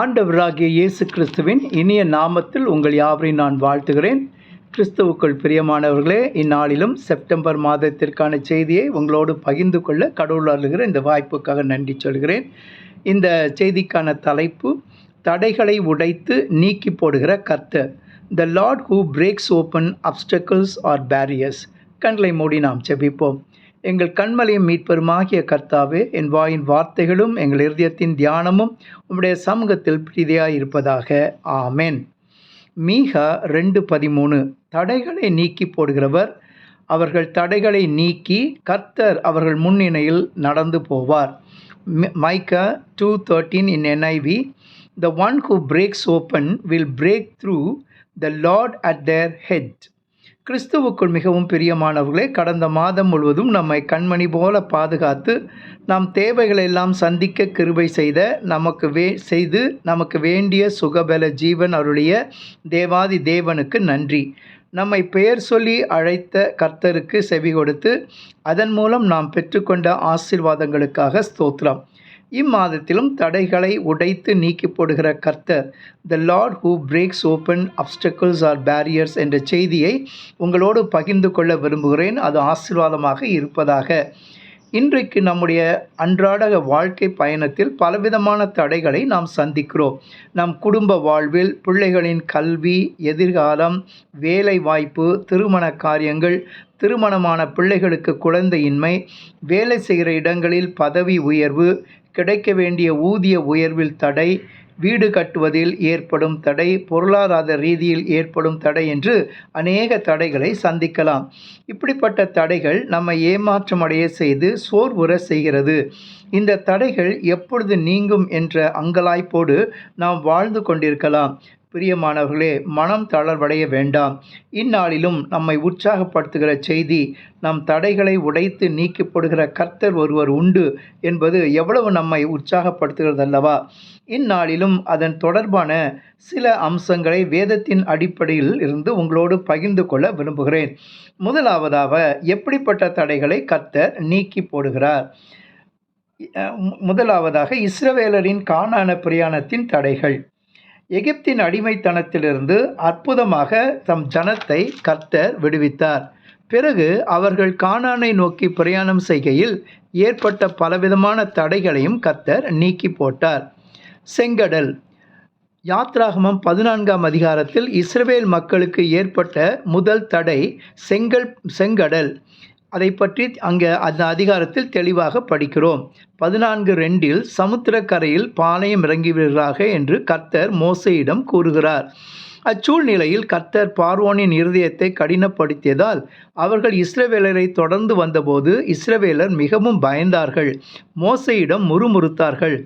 ஆண்டவராகிய இயேசு கிறிஸ்துவின் இனிய நாமத்தில் உங்கள் யாவரையும் நான் வாழ்த்துகிறேன். கிறிஸ்துவுக்குள் பிரியமானவர்களே இந்நாளிலும் செப்டம்பர் மாதத்திற்கான செய்தியை உங்களோடு பகிர்ந்து கொள்ள கடவுள் அருளுகிற இந்த வாய்ப்புக்காக நன்றி சொல்கிறேன். இந்த செய்திக்கான தலைப்பு தடைகளை உடைத்து நீக்கி போடுகிற கர்த்தர். The Lord who breaks open obstacles or barriers கண்களை மூடி நாம் செபிப்போம். எங்கள் கண்மலையும் மீட்பருமாகிய கர்த்தாவே என் வாயின் வார்த்தைகளும் எங்கள் இருதயத்தின் தியானமும் உம்முடைய சமூகத்தில் பிரீதியாக இருப்பதாக ஆமென். மீகா ரெண்டு பதிமூணு. தடைகளை நீக்கி போடுகிறவர் அவர்கள் தடைகளை நீக்கி கர்த்தர் அவர்கள் முன்னிணையில் நடந்து போவார். Micah two thirteen in NIV the one who breaks open will break through the Lord at their head கிறிஸ்துவுக்குள் மிகவும் பிரியமானவர்களே கடந்த மாதம் முழுவதும் நம்மை கண்மணி போல பாதுகாத்து நம் தேவைகளை எல்லாம் சந்திக்க கிருபை செய்த நமக்கு வே செய்து நமக்கு வேண்டிய சுகபல ஜீவன் அருளிய தேவாதி தேவனுக்கு நன்றி. நம்மை பெயர் சொல்லி அழைத்த கர்த்தருக்கு செவி கொடுத்து அதன் மூலம் நாம் பெற்றுக்கொண்ட ஆசீர்வாதங்களுக்காக ஸ்தோத்திரம். இம்மாதத்திலும் தடைகளை உடைத்து நீக்கி போடுகிற கர்த்தர் the Lord who breaks open obstacles or barriers என்ற செய்தியை உங்களோடு பகிர்ந்து கொள்ள விரும்புகிறேன். அது ஆசீர்வாதமாக இருப்பதாக. இன்றைக்கு நம்முடைய அன்றாட வாழ்க்கை பயணத்தில் பலவிதமான தடைகளை நாம் சந்திக்கிறோம். நம் குடும்ப வாழ்வில் பிள்ளைகளின் கல்வி எதிர்காலம் வேலை வாய்ப்பு திருமண காரியங்கள் திருமணமான பிள்ளைகளுக்கு குழந்தையின்மை வேலை செய்கிற இடங்களில் பதவி உயர்வு கிடைக்க வேண்டிய ஊதிய உயர்வில் தடை வீடு கட்டுவதில் ஏற்படும் தடை பொருளாதார ரீதியில் ஏற்படும் தடை என்று அநேக தடைகளை சந்திக்கலாம். இப்படிப்பட்ட தடைகள் நம்மை ஏமாற்றமடைய செய்து சோர்வுற செய்கிறது. இந்த தடைகள் எப்பொழுது நீங்கும் என்ற அங்கலாய்ப்போடு நாம் வாழ்ந்து கொண்டிருக்கலாம். பிரியமானவர்களே மனம் தளர்வடைய வேண்டாம். இந்நாளிலும் நம்மை உற்சாகப்படுத்துகிற செய்தி நம் தடைகளை உடைத்து நீக்கப்படுகிற கர்த்தர் ஒருவர் உண்டு என்பது எவ்வளவு நம்மை உற்சாகப்படுத்துகிறது அல்லவா இந்நாளிலும் அதன் தொடர்பான சில அம்சங்களை வேதத்தின் அடிப்படையில் இருந்து உங்களோடு பகிர்ந்து கொள்ள விரும்புகிறேன். முதலாவதாக எப்படிப்பட்ட தடைகளை கர்த்தர் நீக்கி போடுகிறார்? முதலாவதாக இஸ்ரவேலரின் காணான பிரயாணத்தின் தடைகள். எகிப்தின் அடிமைத்தனத்திலிருந்து அற்புதமாக தம் ஜனத்தை கர்த்தர் விடுவித்தார். பிறகு அவர்கள் கானானை நோக்கி பிரயாணம் செய்கையில் ஏற்பட்ட பலவிதமான தடைகளையும் கர்த்தர் நீக்கி போட்டார். செங்கடல். யாத்ராகமம் பதினான்காம் அதிகாரத்தில் இஸ்ரவேல் மக்களுக்கு ஏற்பட்ட முதல் தடை செங்கல் செங்கடல். அதை பற்றி அங்கே அந்த அதிகாரத்தில் தெளிவாக படிக்கிறோம். பதினான்கு ரெண்டில் சமுத்திரக்கரையில் பாளையம் இறங்கிவிடுகிறாக என்று கர்த்தர் மோசையிடம் கூறுகிறார். அச்சூழ்நிலையில் கர்த்தர் பார்வோனின் இருதயத்தை கடினப்படுத்தியதால் அவர்கள் இஸ்ரவேலரை தொடர்ந்து வந்தபோது இஸ்ரவேலர் மிகவும் பயந்தார்கள். மோசையிடம் முறுமுறுத்தார்கள்.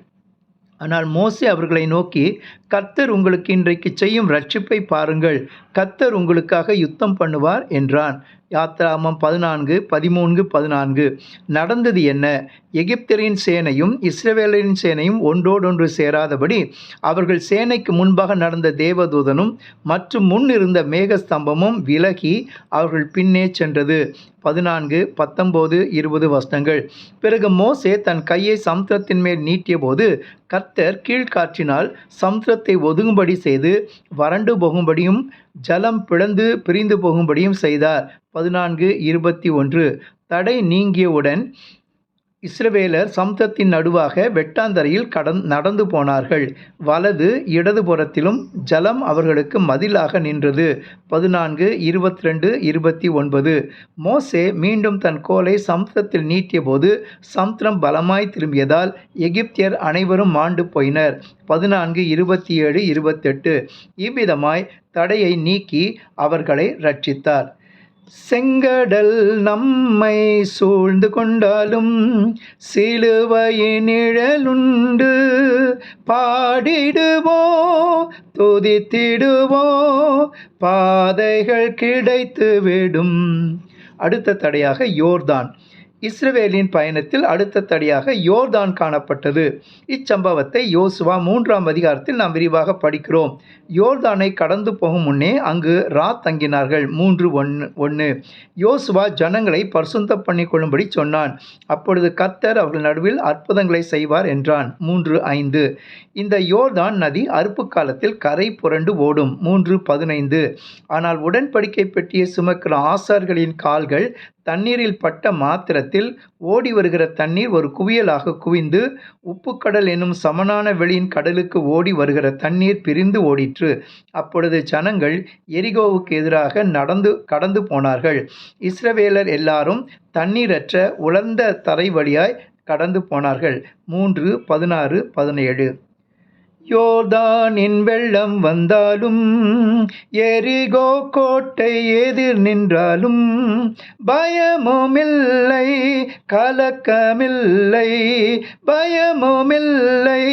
ஆனால் மோசே அவர்களை நோக்கி கர்த்தர் உங்களுக்கு இன்றைக்கு செய்யும் ரட்சிப்பை பாருங்கள். கர்த்தர் உங்களுக்காக யுத்தம் பண்ணுவார் என்றான். யாத்ராமம் பதினான்கு பதிமூன்கு பதினான்கு. நடந்தது என்ன? எகிப்தரின் சேனையும் இஸ்ரவேலரின் சேனையும் ஒன்றோடொன்று சேராதபடி அவர்கள் சேனைக்கு முன்பாக நடந்த தேவதூதனும் மற்றும் முன் இருந்த மேகஸ்தம்பமும் விலகி அவர்கள் பின்னே சென்றது. பதினான்கு பத்தொம்போது இருபது வசனங்கள். பிறகு மோசே தன் கையை சமுத்திரத்தின் மேல் நீட்டிய போது கர்த்தர் கீழ்காற்றினால் சமுத்திரத்தை ஒதுங்கும்படி செய்து வறண்டு போகும்படியும் ஜலம் பிளந்து பிரிந்து போகும்படியும் செய்தார். பதினான்கு இருபத்தி ஒன்று. தடை நீங்கியவுடன் இஸ்ரவேலர் சமுத்திரத்தின் நடுவாக வெட்டாந்தரையில் கடன் நடந்து போனார்கள். வலது இடதுபுறத்திலும் ஜலம் அவர்களுக்கு மதிலாக நின்றது. பதினான்கு இருபத்தி ரெண்டு இருபத்தி ஒன்பது. மோசே மீண்டும் தன் கோலை சமுத்திரத்தில் நீட்டியபோது சமுத்திரம் பலமாய் திரும்பியதால் எகிப்தியர் அனைவரும் மாண்டு போயினர். பதினான்கு இருபத்தி ஏழு இருபத்தெட்டு. இவ்விதமாய் தடையை நீக்கி அவர்களை ரட்சித்தார் செங்கடல் நம்மை சூழ்ந்து கொண்டாலும் சிலுவையின் நிழலுண்டு பாடிடுவோ துதித்திடுவோ பாதைகள் கிடைத்து விடும் அடுத்த தடையாக யோர்தான். இஸ்ரவேலின் பயணத்தில் அடுத்த தடியாக யோர்தான் காணப்பட்டது. இச்சம்பவத்தை யோசுவா மூன்றாம் அதிகாரத்தில் நாம் விரிவாக படிக்கிறோம். யோர்தானை கடந்து போகும் முன்னே அங்கு ரா தங்கினார்கள். மூன்று ஒன்று ஒன்று யோசுவா ஜனங்களை பரிசுத்தம் பண்ணி கொள்ளும்படி சொன்னான். அப்பொழுது கத்தர் அவர்கள் நடுவில் அற்புதங்களை செய்வார் என்றான். மூன்று ஐந்து. இந்த யோர்தான் நதி அறுப்பு காலத்தில் கரை புரண்டு ஓடும். மூன்று பதினைந்து. ஆனால் உடன்படிக்கை பெட்டியை சுமக்கிற ஆசார்களின் கால்கள் தண்ணீரில் பட்ட மாத்திரத்தில் ஓடி வருகிற தண்ணீர் ஒரு குவியலாக குவிந்து உப்புக்கடல் என்னும் சமனான வெளியின் கடலுக்கு ஓடி வருகிற தண்ணீர் பிரிந்து ஓடிற்று. அப்பொழுது ஜனங்கள் எரிகோவுக்கு எதிராக நடந்து கடந்து போனார்கள். இஸ்ரவேலர் எல்லாரும் தண்ணீரற்ற உலர்ந்த தரை வழியாய் கடந்து போனார்கள். மூன்று பதினாறு பதினேழு. யோர்தானின் வெள்ளம் வந்தாலும் எரிகோ கோட்டை எதிர் நின்றாலும் பயமுமில்லை கலக்கமில்லை பயமுமில்லை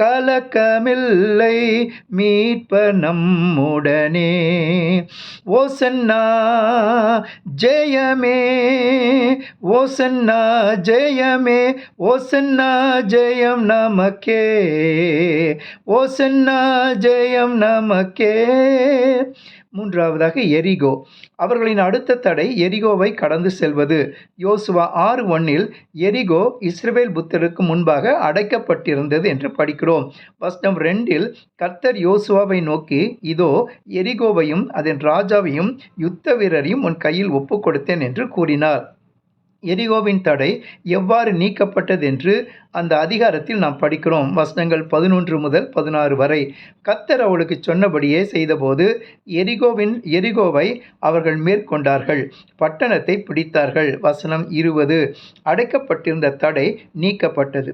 கலக்கமில்லை மீட்ப நம்முடனே. ஓசன்னா ஜெயமே ஓசன்னா ஜெயமே ஓசன்னா ஜெயம் நமக்கே. ஓசன்னா ஜெயம் நமக்கே. மூன்றாவதாக எரிகோ. அவர்களின் அடுத்த தடை எரிகோவை கடந்து செல்வது. யோசுவா ஆறு ஒன்னில் எரிகோ இஸ்ரேல் புத்தருக்கு முன்பாக அடைக்கப்பட்டிருந்தது என்று படிக்கிறோம். வசனம் ரெண்டில் கர்த்தர் யோசுவாவை நோக்கி இதோ எரிகோவையும் அதன் ராஜாவையும் யுத்த வீரரையும் உன் கையில் ஒப்பு கொடுத்தேன் என்று கூறினார். எரிகோவின் தடை எவ்வாறு நீக்கப்பட்டது என்று அந்த அதிகாரத்தில் நாம் படிக்கிறோம். வசனங்கள் பதினொன்று முதல் பதினாறு வரை கத்தர் அவளுக்கு சொன்னபடியே செய்தபோது எரிகோவின் எரிகோவை அவர்கள் மேற்கொண்டார்கள். பட்டணத்தை பிடித்தார்கள். வசனம் இருபது. அடைக்கப்பட்டிருந்த தடை நீக்கப்பட்டது.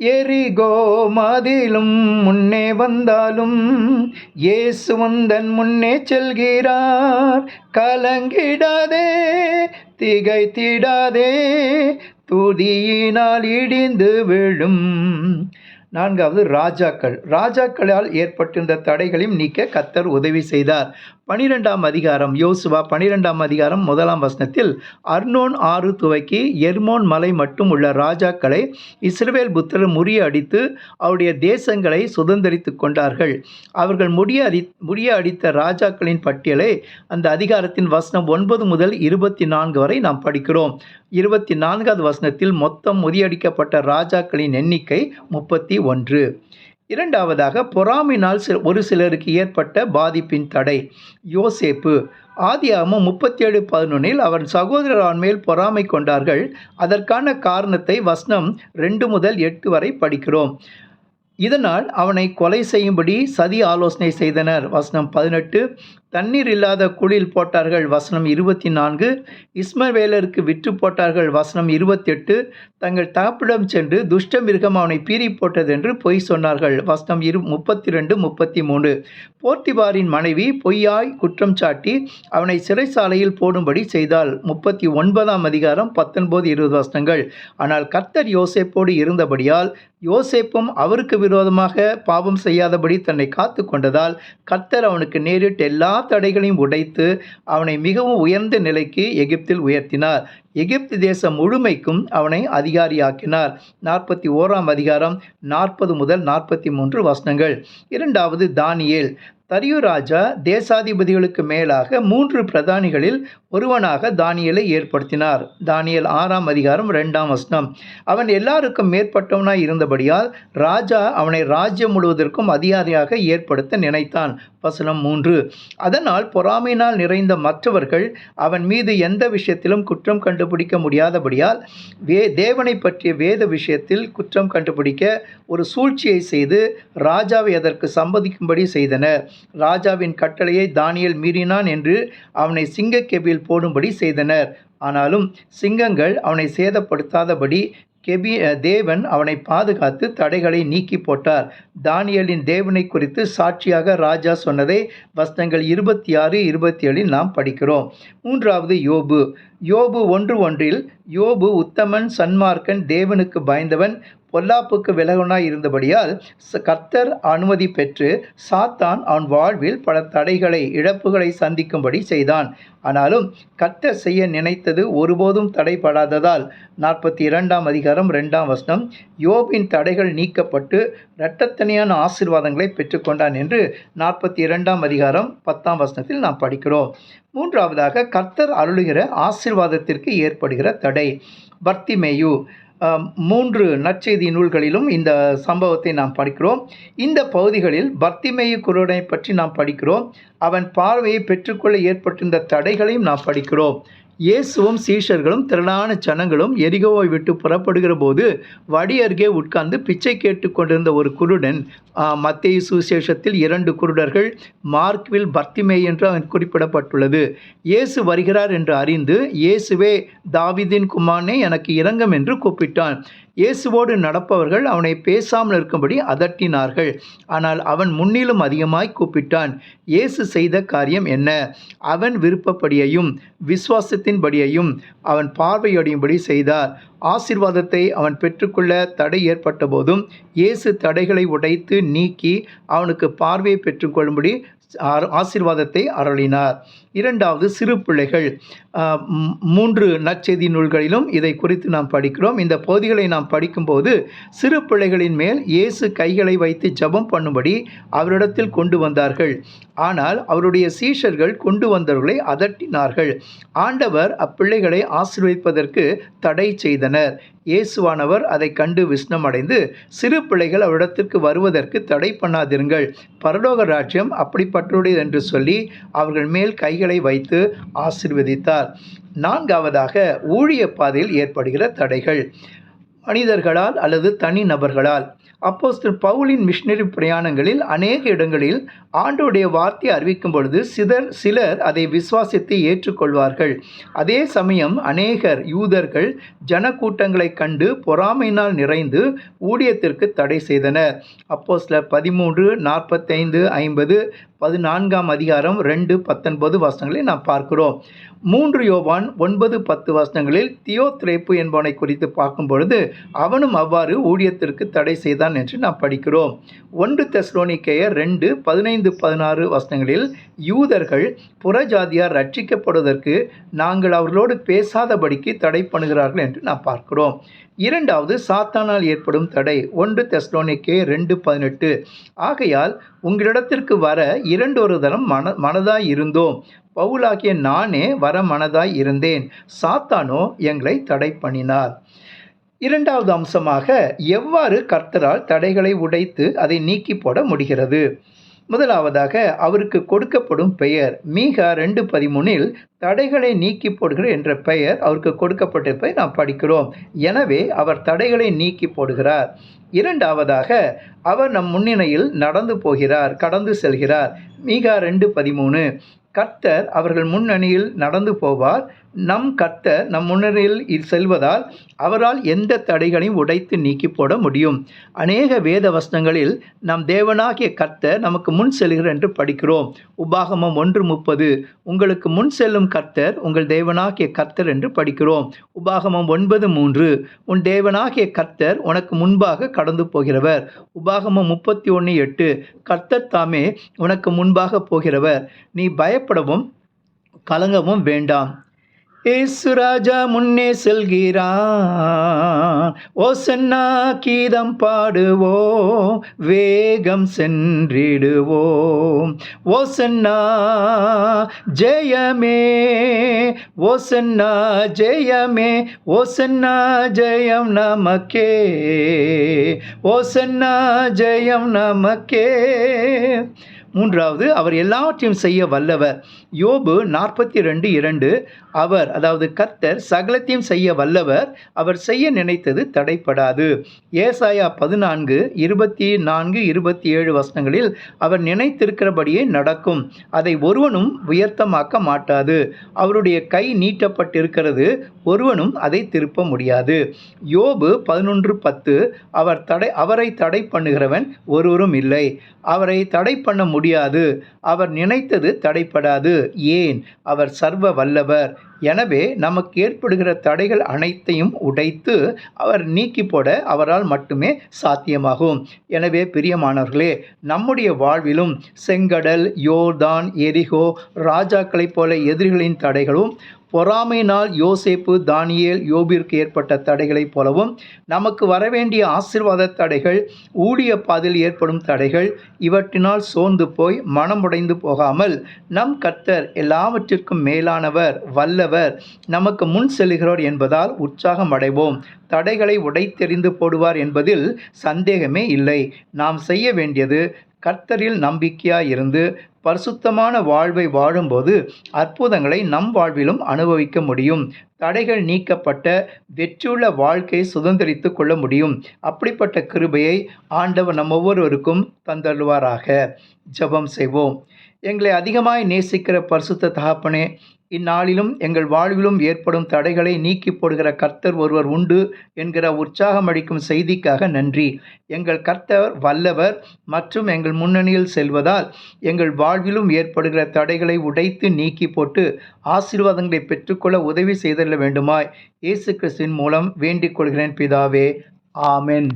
எரிகோ மாதிலும் முன்னே வந்தாலும் இயேசு வந்தன் முன்னே செல்கிறார். கலங்கிடாதே திகைத்திடாதே துதியினால் இடிந்து விழும். நான்காவது ராஜாக்கள். ராஜாக்களால் ஏற்பட்டிருந்த தடைகளையும் நீக்க கத்தர் உதவி செய்தார். பனிரெண்டாம் அதிகாரம் யோசுவா பனிரெண்டாம் அதிகாரம் முதலாம் வசனத்தில் அர்னோன் ஆறு துவக்கி எர்மோன் மலை மட்டும் உள்ள ராஜாக்களை இஸ்ரவேல் புத்தர் முறியடித்து அவருடைய தேசங்களை சுதந்திரித்து கொண்டார்கள். அவர்கள் முடிய அடி முடிய அடித்த ராஜாக்களின் பட்டியலை அந்த அதிகாரத்தின் வசனம் ஒன்பது முதல் இருபத்தி நான்கு வரை நாம் படிக்கிறோம். இருபத்தி நான்காவது வசனத்தில் மொத்தம் முறியடிக்கப்பட்ட ராஜாக்களின் எண்ணிக்கை முப்பத்தி ஒன்று. இரண்டாவதாக பொறாமினால் சில ஒரு சிலருக்கு ஏற்பட்ட பாதிப்பின் தடை. யோசேப்பு ஆதியாகமம் முப்பத்தேழு பதினொன்றில் அவன் சகோதரர் மேல் பொறாமை கொண்டார்கள். அதற்கான காரணத்தை வசனம் ரெண்டு முதல் எட்டு வரை படிக்கிறோம். இதனால் அவனை கொலை செய்யும்படி சதி ஆலோசனை செய்தனர். வசனம் பதினெட்டு தண்ணீர் இல்லாத குளில் போட்டார்கள் வசனம் இருபத்தி நான்கு இஸ்மவேலருக்கு விற்று போட்டார்கள் வசனம் இருபத்தெட்டு. தங்கள் தகப்பிடம் சென்று துஷ்ட மிருகம் அவனை பீறி போட்டது என்று பொய் சொன்னார்கள் வசனம் இரு முப்பத்தி ரெண்டு முப்பத்தி மூணு போர்த்திபாரின் மனைவி பொய்யாய் குற்றம் சாட்டி அவனை சிறைசாலையில் போடும்படி செய்தால் முப்பத்தி ஒன்பதாம் அதிகாரம் பத்தொன்பது இருபது வசனங்கள். ஆனால் கர்த்தர் யோசேப்போடு இருந்தபடியால் யோசேப்பும் அவருக்கு விரோதமாக பாவம் செய்யாதபடி தன்னை காத்து கொண்டதால் கர்த்தர் அவனுக்கு நேரிட்டு எல்லா தடைகளையும் உடைத்து அவனை மிகவும் உயர்ந்த நிலைக்கு எகிப்தில் உயர்த்தினார். எகிப்து தேசம் முழுமைக்கும் அவனை அதிகாரியாக்கினார். நாற்பத்தி ஓராம் அதிகாரம் நாற்பது முதல் நாற்பத்தி மூன்று வசனங்கள். இரண்டாவது தானியேல் தரியு ராஜா தேசாதிபதிகளுக்கு மேலாக மூன்று பிரதானிகளில் ஒருவனாக தானியலை ஏற்படுத்தினார். தானியல் ஆறாம் அதிகாரம் ரெண்டாம் வசனம். அவன் எல்லாருக்கும் மேற்பட்டவனாய் இருந்தபடியால் ராஜா அவனை ராஜ்யம் முழுவதற்கும் அதிகாரியாக ஏற்படுத்த நினைத்தான். வசனம் மூன்று. அதனால் பொறாமையினால் நிறைந்த மற்றவர்கள் அவன் மீது எந்த விஷயத்திலும் குற்றம் கண்டுபிடிக்க முடியாதபடியால் வே தேவனை பற்றிய வேத விஷயத்தில் குற்றம் கண்டுபிடிக்க ஒரு சூழ்ச்சியை செய்து ராஜாவை அதற்கு சம்மதிக்கும்படி செய்தனர். ராஜாவின் கட்டளையை தானியல் மீறினான் என்று அவனை சிங்கக்கெபியில் போடும்படி செய்தனர். ஆனாலும் சிங்கங்கள் அவனை சேதப்படுத்தாதபடி கெபி தேவன் அவனை பாதுகாத்து தடைகளை நீக்கி போட்டார். தானியலின் தேவனை குறித்து சாட்சியாக ராஜா சொன்னதை வசனங்கள் இருபத்தி ஆறு இருபத்தி ஏழில் நாம் படிக்கிறோம். மூன்றாவது யோபு. யோபு ஒன்று ஒன்றில் யோபு உத்தமன் சன்மார்க்கன் தேவனுக்கு பயந்தவன் பொல்லாப்புக்கு விலகுனாய் இருந்தபடியால் கர்த்தர் அனுமதி பெற்று சாத்தான் அவன் வாழ்வில் பல தடைகளை இழப்புகளை சந்திக்கும்படி செய்தான். ஆனாலும் கர்த்தர் செய்ய நினைத்தது ஒருபோதும் தடைபடாததால் நாற்பத்தி இரண்டாம் அதிகாரம் ரெண்டாம் வசனம் யோபின் தடைகள் நீக்கப்பட்டு இரட்டத்தனியான ஆசீர்வாதங்களை பெற்றுக்கொண்டான் என்று நாற்பத்தி இரண்டாம் அதிகாரம் பத்தாம் வசனத்தில் நாம் படிக்கிறோம். மூன்றாவதாக கர்த்தர் அருளுகிற ஆசீர்வாதத்திற்கு ஏற்படுகிற தடை. பர்த்திமேயு மூன்று நற்செய்தி நூல்களிலும் இந்த சம்பவத்தை நாம் படிக்கிறோம். இந்த பகுதிகளில் பக்திமய குருடனை பற்றி நாம் படிக்கிறோம். அவன் பார்வையை பெற்றுக்கொள்ள ஏற்பட்டிருந்த தடைகளையும் நாம் படிக்கிறோம். இயேசுவும் சீஷர்களும் திரளான ஜனங்களும் எரிகோவை விட்டு புறப்படுகிற போது வடி அருகே உட்கார்ந்து பிச்சை கேட்டு கொண்டிருந்த ஒரு குருடன் மத்திய சுசேஷத்தில் இரண்டு குருடர்கள் மார்க்வில் பர்த்திமே என்று குறிப்பிடப்பட்டுள்ளது. இயேசு வருகிறார் என்று அறிந்து இயேசுவே தாவிதின் குமாரனே எனக்கு இறங்கும் என்று கூப்பிட்டான். இயேசுவோடு நடப்பவர்கள் அவனை பேசாமல் இருக்கும்படி அதட்டினார்கள். ஆனால் அவன் முன்னிலும் அதிகமாய் கூப்பிட்டான். இயேசு செய்த காரியம் என்ன? அவன் விருப்பப்படியையும் விசுவாசத்தின்படியையும் அவன் பார்வையடையும்படி செய்தார். ஆசீர்வாதத்தை அவன் பெற்றுக்கொள்ள தடை ஏற்பட்ட போதும் இயேசு தடைகளை உடைத்து நீக்கி அவனுக்கு பார்வையை பெற்றுக்கொள்ளும்படி ஆசீர்வாதத்தை அருளினார். இரண்டாவது சிறு பிள்ளைகள். மூன்று நற்செய்தி நூல்களிலும் இதை குறித்து நாம் படிக்கிறோம். இந்த பகுதிகளை நாம் படிக்கும்போது சிறு பிள்ளைகளின் மேல் இயேசு கைகளை வைத்து ஜெபம் பண்ணும்படி அவரிடத்தில் கொண்டு வந்தார்கள். ஆனால் அவருடைய சீஷர்கள் கொண்டு வந்தவர்களை அதட்டினார்கள். ஆண்டவர் அப்பிள்ளைகளை ஆசீர்வதிப்பதற்கு தடை செய்தனர். இயேசுவானவர் அதை கண்டு விஷ்ணமடைந்து சிறு பிள்ளைகள் அவரிடத்திற்கு வருவதற்கு தடை பண்ணாதிருங்கள். பரலோக ராஜ்யம் அப்படிப்பட்டுடையது என்று சொல்லி அவர்கள் மேல் கைகளை வைத்து ஆசிர்வதித்தார். நான்காவதாக ஊழிய பாதையில் ஏற்படுகிற தடைகள். மனிதர்களால் அல்லது தனி நபர்களால் அப்போஸ்தல் பவுலின் மிஷினரி பிரயாணங்களில் அநேக இடங்களில் ஆண்டோடைய வார்த்தை அறிவிக்கும் பொழுது சிதர் சிலர் அதை விசுவாசித்து ஏற்றுக்கொள்வார்கள். அதே சமயம் அநேகர் யூதர்கள் ஜனக்கூட்டங்களைக் கண்டு பொறாமையினால் நிறைந்து ஊழியத்திற்கு தடை செய்தனர். அப்போஸ்தலர் பதிமூன்று நாற்பத்தைந்து ஐம்பது பதினான்காம் அதிகாரம் ரெண்டு பத்தொன்பது வசனங்களை நாம் பார்க்கிறோம். மூன்று யோவான் ஒன்பது பத்து வசனங்களில் தியோத்ரேப்பு என்பவனை குறித்து பார்க்கும் பொழுது அவனும் அவ்வாறு ஊழியத்திற்கு தடை செய்தான் என்று நாம் படிக்கிறோம். ஒன்று தெஸ்லோனிக்கேயர் ரெண்டு பதினைந்து பதினாறு வசனங்களில் யூதர்கள் புறஜாதியார் ரட்சிக்கப்படுவதற்கு நாங்கள் அவர்களோடு பேசாதபடிக்கு தடை பண்ணுகிறார்கள் என்று நாம் பார்க்கிறோம். இரண்டாவது சாத்தானால் ஏற்படும் தடை. ஒன்று தெஸ்லோனிக்கே ரெண்டு பதினெட்டு. ஆகையால் உங்களிடத்திற்கு வர இரண்டொரு தரம் மன மனதாய் இருந்தோம். பவுலாகிய நானே வர மனதாய் இருந்தேன். சாத்தானோ எங்களை தடை பண்ணினார். இரண்டாவது அம்சமாக எவ்வாறு கர்த்தரால் தடைகளை உடைத்து அதை நீக்கி போட முடிகிறது? முதலாவதாக அவருக்கு கொடுக்கப்படும் பெயர். மீகா ரெண்டு பதிமூணில் தடைகளை நீக்கி போடுகிற என்ற பெயர் அவருக்கு கொடுக்கப்பட்டிருப்பதை நாம் படிக்கிறோம். எனவே அவர் தடைகளை நீக்கி போடுகிறார். இரண்டாவதாக அவர் நம் முன்னிலையில் நடந்து போகிறார் கடந்து செல்கிறார். மீகா ரெண்டு பதிமூணு. கர்த்தர் அவர்கள் முன்னணியில் நடந்து போவார். நம் கர்த்தர் நம் முன்னணியில் செல்வதால் அவரால் எந்த தடைகளையும் உடைத்து நீக்கி போட முடியும். அநேக வேத வசனங்களில் நம் தேவனாகிய கர்த்தர் நமக்கு முன் செல்கிறார் என்று படிக்கிறோம். உபாகமம் ஒன்று முப்பது. உங்களுக்கு முன் செல்லும் கர்த்தர் உங்கள் தேவனாகிய கர்த்தர் என்று படிக்கிறோம். உபாகமம் ஒன்பது மூன்று. உன் தேவனாகிய கர்த்தர் உனக்கு முன்பாக கடந்து போகிறவர். உபாகமம் முப்பத்தி ஒன்று எட்டு. கர்த்தர் தாமே உனக்கு முன்பாக போகிறவர். நீ பயப்படவும் கலங்கவும் வேண்டாம். ஏசு ராஜா முன்னே செல்கிறான் சென்னா கீதம் பாடுவோம் வேகம் சென்றிடுவோம். ஓசன்னா ஜெயமே ஓசன்னா ஜெயமே ஓசன்னா ஜெயம் நமக்கே ஓசன்னா ஜெயம் நமக்கே. மூன்றாவது அவர் எல்லாவற்றையும் செய்ய வல்லவர். யோபு நாற்பத்தி ரெண்டு இரண்டு அவர் அதாவது கத்தர் சகலத்தையும் செய்ய வல்லவர் அவர் செய்ய நினைத்தது தடைப்படாது. ஏசாயா பதினான்கு இருபத்தி நான்கு இருபத்தி ஏழு வசனங்களில் அவர் நினைத்திருக்கிறபடியே நடக்கும். அதை ஒருவனும் உயர்த்தமாக்க மாட்டாது. அவருடைய கை நீட்டப்பட்டிருக்கிறது ஒருவனும் அதை திருப்ப முடியாது. யோபு பதினொன்று பத்து அவர் தடை அவரை தடை பண்ணுகிறவன் ஒருவரும் இல்லை. அவரை தடை பண்ண முடியாது. அவர் நினைத்தது தடைப்படாது. ஏன்? அவர் சர்வ வல்லவர். எனவே நமக்கு ஏற்படுகிற தடைகள் அனைத்தையும் உடைத்து அவர் நீக்கி போட அவரால் மட்டுமே சாத்தியமாகும். எனவே பிரியமானவர்களே நம்முடைய வாழ்விலும் செங்கடல் யோர்தான் எரிகோ ராஜாக்களைப் போல எதிரிகளின் தடைகளும் பொறாமையினால் யோசேப்பு தானியேல் யோபிற்கு ஏற்பட்ட தடைகளைப் போலவும் நமக்கு வரவேண்டிய ஆசிர்வாத தடைகள் ஊழிய பாதையில் ஏற்படும் தடைகள் இவற்றினால் சோர்ந்து போய் மனமுடைந்து போகாமல் நம் கர்த்தர் எல்லாவற்றிற்கும் மேலானவர் வல்லவர். நமக்கு முன் செல்கிறோர் என்பதால் உற்சாகம் அடைவோம். தடைகளை உடைத்தெறிந்து போடுவார் என்பதில் சந்தேகமே இல்லை. நாம் செய்ய வேண்டியது கர்த்தரில் நம்பிக்கையாக இருந்து பரிசுத்தமான வாழ்வை வாழும்போது அற்புதங்களை நம் வாழ்விலும் அனுபவிக்க முடியும். தடைகள் நீக்கப்பட்ட வெற்றியுள்ள வாழ்க்கையை சுதந்திரித்து கொள்ள முடியும். அப்படிப்பட்ட கிருபையை ஆண்டவர் நம் ஒவ்வொருவருக்கும் தந்தருவாராக ஜெபம் செய்வோம். எங்களை அதிகமாய் நேசிக்கிற பரிசுத்த தகப்பனே இந்நாளிலும் எங்கள் வாழ்விலும் ஏற்படும் தடைகளை நீக்கி போடுகிற கர்த்தர் ஒருவர் உண்டு என்கிற உற்சாகம் அளிக்கும் செய்திக்காக நன்றி. எங்கள் கர்த்தர் வல்லவர் மற்றும் எங்கள் முன்னணியில் செல்வதால் எங்கள் வாழ்விலும் ஏற்படுகிற தடைகளை உடைத்து நீக்கி போட்டு ஆசீர்வாதங்களை பெற்றுக்கொள்ள உதவி செய்தள்ள வேண்டுமாய். இயேசு கிறிஸ்துவின் மூலம் வேண்டிக் கொள்கிறேன் பிதாவே. ஆமென்.